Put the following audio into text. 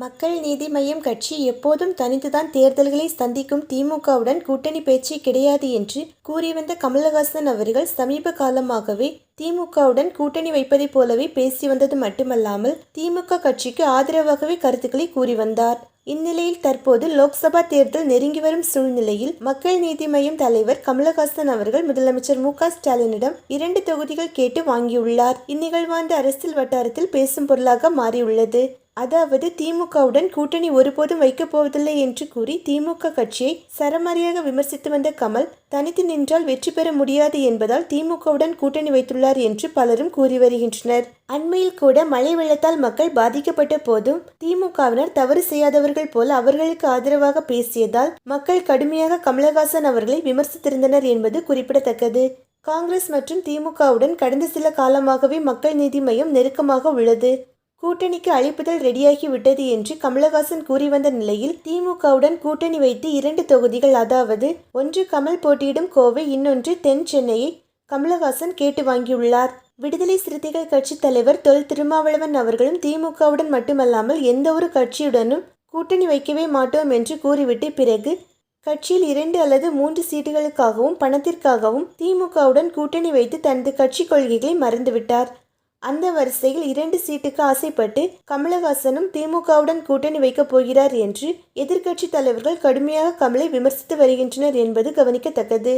மக்கள் நீதி மய்யம் கட்சி எப்போதும் தனித்துதான் தேர்தல்களை சந்திக்கும் திமுகவுடன் கூட்டணி பேச்சு கிடையாது என்று கூறி வந்த கமலஹாசன் அவர்கள் சமீப காலமாகவே திமுகவுடன் கூட்டணி வைப்பதைப் போலவே பேசி வந்தது மட்டுமல்லாமல் திமுக கட்சிக்கு ஆதரவாகவே கருத்துக்களை கூறி வந்தார். இந்நிலையில் தற்போது லோக்சபா தேர்தல் நெருங்கி வரும் சூழ்நிலையில் மக்கள் நீதி மய்யம் தலைவர் கமலஹாசன் அவர்கள் முதலமைச்சர் மு க ஸ்டாலினிடம் இரண்டு தொகுதிகள் கேட்டு வாங்கியுள்ளார். இந்நிகழ்வாண்டு அரசியல் வட்டாரத்தில் பேசும் பொருளாக மாறியுள்ளது. அதாவது திமுகவுடன் கூட்டணி ஒருபோதும் வைக்கப் போவதில்லை என்று கூறி திமுக கட்சியை சரமாரியாக விமர்சித்து வந்த கமல் தனித்து நின்றால் வெற்றி பெற முடியாது என்பதால் திமுகவுடன் கூட்டணி வைத்துள்ளார் என்று பலரும் கூறி வருகின்றனர். அண்மையில் கூட மழை வெள்ளத்தால் மக்கள் பாதிக்கப்பட்ட போதும் திமுகவினர் தவறு செய்யாதவர்கள் போல அவர்களுக்கு ஆதரவாக பேசியதால் மக்கள் கடுமையாக கமலஹாசன் அவர்களை விமர்சித்திருந்தனர் என்பது குறிப்பிடத்தக்கது. காங்கிரஸ் மற்றும் திமுகவுடன் கடந்த சில காலமாகவே மக்கள் நீதி மையம் நெருக்கமாக உள்ளது. கூட்டணிக்கு அழைப்புதல் ரெடியாகி விட்டது என்று கமலஹாசன் கூறி வந்த நிலையில் திமுகவுடன் கூட்டணி வைத்து இரண்டு தொகுதிகள் அதாவது ஒன்று கமல் போட்டியிடும் கோவை இன்னொன்று தென் சென்னையை கமலஹாசன் கேட்டு வாங்கியுள்ளார். விடுதலை சிறுத்தைகள் கட்சி தலைவர் தொல் திருமாவளவன் அவர்களும் திமுகவுடன் மட்டுமல்லாமல் எந்த ஒரு கட்சியுடனும் கூட்டணி வைக்கவே மாட்டோம் என்று கூறிவிட்டு பிறகு கட்சியில் இரண்டு அல்லது மூன்று சீட்டுகளுக்காகவும் பணத்திற்காகவும் திமுகவுடன் கூட்டணி வைத்து தனது கட்சி கொள்கைகளை மறந்துவிட்டார். அந்த வரிசையில் இரண்டு சீட்டுக்கு ஆசைப்பட்டு கமலஹாசனும் திமுகவுடன் கூட்டணி வைக்கப் போகிறார் என்று எதிர்க்கட்சி தலைவர்கள் கடுமையாக கமலை விமர்சித்து வருகின்றனர் என்பது கவனிக்கத்தக்கது.